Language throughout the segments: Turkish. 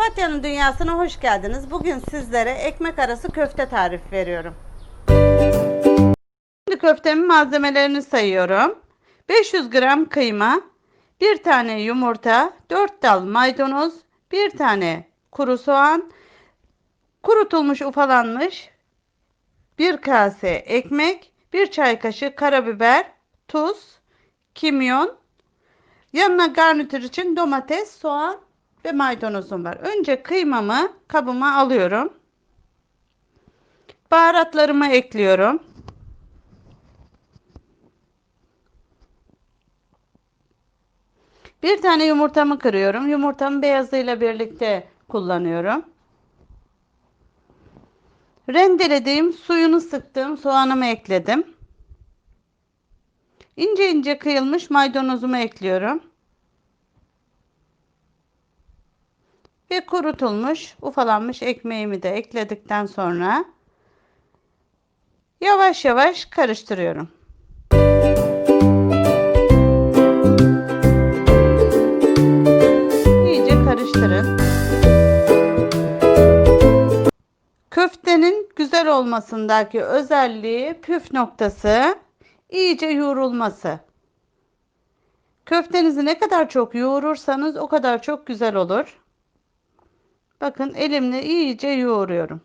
Papatya'nın dünyasına hoş geldiniz. Bugün sizlere ekmek arası köfte tarifi veriyorum. Şimdi köftemin malzemelerini sayıyorum. 500 gram kıyma, 1 tane yumurta, 4 dal maydanoz, 1 tane kuru soğan, kurutulmuş ufalanmış 1 kase ekmek, 1 çay kaşığı karabiber, tuz, kimyon, yanına garnitür için domates, soğan ve maydanozum var. Önce kıymamı kabıma alıyorum. Baharatlarımı ekliyorum. Bir tane yumurtamı kırıyorum. Yumurtamı beyazıyla birlikte kullanıyorum. Rendelediğim, suyunu sıktığım soğanımı ekledim. İnce ince kıyılmış maydanozumu ekliyorum. Ve kurutulmuş, ufalanmış ekmeğimi de ekledikten sonra yavaş yavaş karıştırıyorum. İyice karıştırın. Köftenin güzel olmasındaki özelliği püf noktası iyice yoğrulması. Köftenizi ne kadar çok yoğurursanız o kadar çok güzel olur. Bakın elimle iyice yoğuruyorum.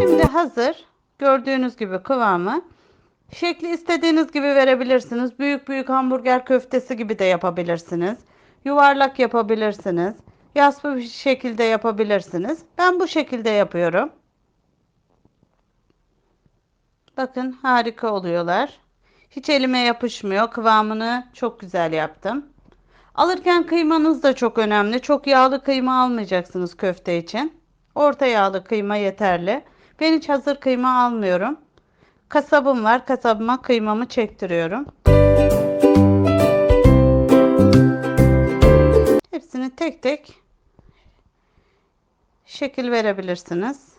Şimdi hazır. Gördüğünüz gibi kıvamı. Şekli istediğiniz gibi verebilirsiniz. Büyük büyük hamburger köftesi gibi de yapabilirsiniz. Yuvarlak yapabilirsiniz. Yassı bir şekilde yapabilirsiniz. Ben bu şekilde yapıyorum. Bakın harika oluyorlar. Hiç elime yapışmıyor. Kıvamını çok güzel yaptım. Alırken kıymanız da çok önemli. Çok yağlı kıyma almayacaksınız köfte için. Orta yağlı kıyma yeterli. Ben hiç hazır kıyma almıyorum. Kasabım var. Kasabıma kıymamı çektiriyorum. Hepsini tek tek şekil verebilirsiniz.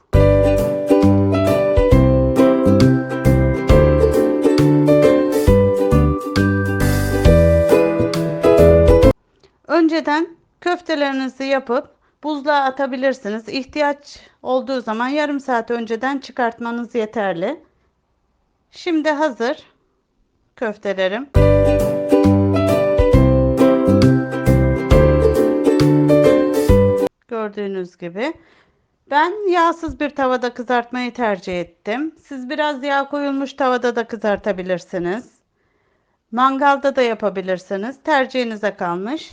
Önceden köftelerinizi yapıp buzluğa atabilirsiniz. İhtiyaç olduğu zaman yarım saat önceden çıkartmanız yeterli. Şimdi hazır köftelerim. Gördüğünüz gibi. Ben yağsız bir tavada kızartmayı tercih ettim. Siz biraz yağ koyulmuş tavada da kızartabilirsiniz. Mangalda da yapabilirsiniz. Tercihinize kalmış.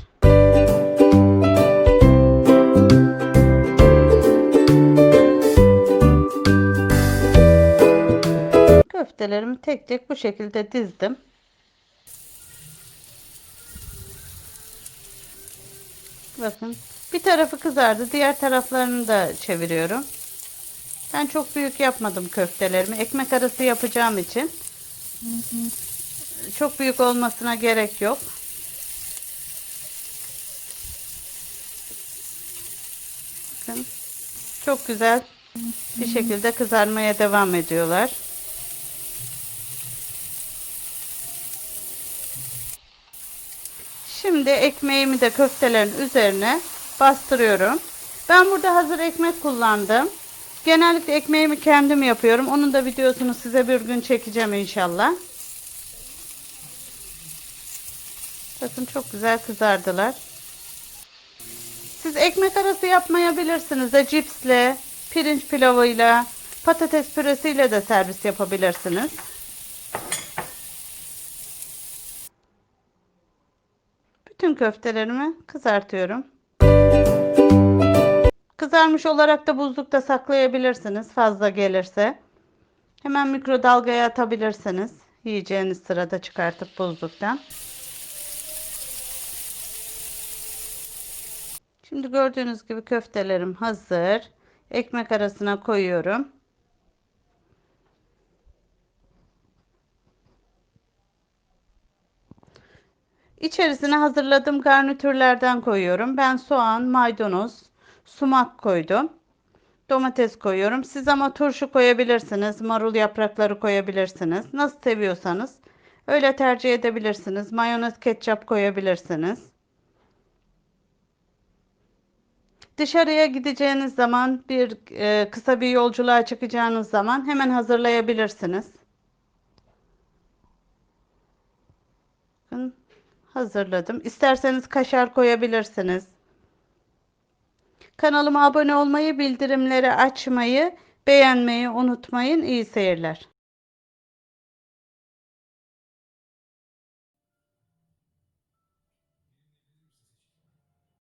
Köftelerimi tek tek bu şekilde dizdim. Bakın bir tarafı kızardı. Diğer taraflarını da çeviriyorum. Ben çok büyük yapmadım köftelerimi. Ekmek arası yapacağım için. Çok büyük olmasına gerek yok. Bakın çok güzel bir şekilde kızarmaya devam ediyorlar. Şimdi ekmeğimi de köftelerin üzerine bastırıyorum. Ben burada hazır ekmek kullandım. Genellikle ekmeğimi kendim yapıyorum. Onun da videosunu size bir gün çekeceğim inşallah. Bakın çok güzel kızardılar. Siz ekmek arası yapmayabilirsiniz de cipsle, pirinç pilavıyla, patates püresiyle de servis yapabilirsiniz. Bütün köftelerimi kızartıyorum. Kızarmış olarak da buzlukta saklayabilirsiniz fazla gelirse. Hemen mikrodalgaya atabilirsiniz. Yiyeceğiniz sırada çıkartıp buzluktan. Şimdi gördüğünüz gibi köftelerim hazır. Ekmek arasına koyuyorum. İçerisine hazırladığım garnitürlerden koyuyorum. Ben soğan, maydanoz, sumak koydum. Domates koyuyorum. Siz ama turşu koyabilirsiniz. Marul yaprakları koyabilirsiniz. Nasıl seviyorsanız. Öyle tercih edebilirsiniz. Mayonez, ketçap koyabilirsiniz. Dışarıya gideceğiniz zaman bir e, kısa bir yolculuğa çıkacağınız zaman hemen hazırlayabilirsiniz. Bakın, hazırladım. İsterseniz kaşar koyabilirsiniz. Kanalıma abone olmayı, bildirimleri açmayı, beğenmeyi unutmayın. İyi seyirler.